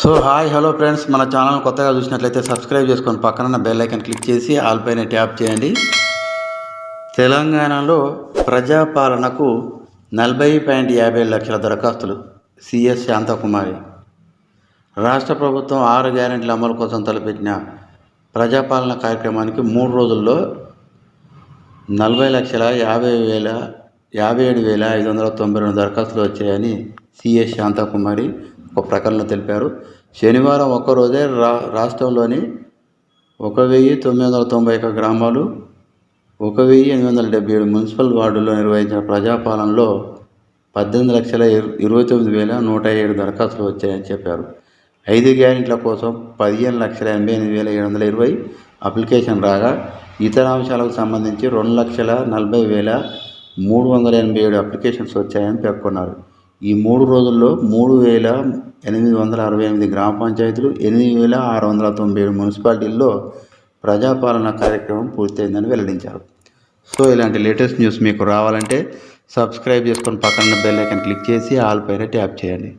So hi hello friends. మన channel కొత్తగా చూసినట్లయితే సబ్స్క్రైబ్ చేసుకొని పక్కన బెల్ ఐకన్ క్లిక్ చేసి ఆల్ పైన ట్యాప్ చేయండి. తెలంగాణలో ప్రజాపాలనకు నలభై పాయింట్ యాభై లక్షల దరఖాస్తులు. సిఎస్ శాంతకుమారి. రాష్ట్ర ప్రభుత్వం ఆరు గ్యారెంటీల అమలు కోసం తలపెట్టిన ప్రజాపాలన కార్యక్రమానికి మూడు రోజుల్లో నలభై లక్షల యాభై వేల యాభై ఏడు వేల ఐదు వందల తొంభై రెండు దరఖాస్తులు వచ్చాయని సిఎస్ శాంతకుమారి ఒక ప్రకటనలో తెలిపారు. శనివారం ఒక్కరోజే రా రాష్ట్రంలోని ఒక వెయ్యి తొమ్మిది వందల తొంభై ఒక గ్రామాలు ఒక వెయ్యి ఎనిమిది వందల డెబ్బై ఏడు మున్సిపల్ వార్డుల్లో నిర్వహించిన ప్రజాపాలనలో పద్దెనిమిది లక్షల ఇరవై తొమ్మిది వేల నూట ఏడు దరఖాస్తులు వచ్చాయని చెప్పారు. ఐదు గ్యారెంట్ల కోసం పదిహేను లక్షల ఎనభై ఎనిమిది వేల ఏడు వందల ఇరవై అప్లికేషన్ రాగా ఇతర అంశాలకు సంబంధించి రెండు లక్షల నలభై వేల మూడు వందల ఎనభై ఏడు అప్లికేషన్స్ వచ్చాయని పేర్కొన్నారు. ఈ మూడు రోజుల్లో మూడు వేల ఎనిమిది వందల అరవై ఎనిమిది గ్రామ పంచాయతీలు ఎనిమిది వేల ఆరు వందల తొంభై ఏడు మున్సిపాలిటీల్లో ప్రజాపాలన కార్యక్రమం పూర్తయిందని వెల్లడించారు. సో ఇలాంటి లేటెస్ట్ న్యూస్ మీకు రావాలంటే సబ్స్క్రైబ్ చేసుకొని పక్కన బెల్ ఐకన్ క్లిక్ చేసి ఆల్ పైన ట్యాప్ చేయండి.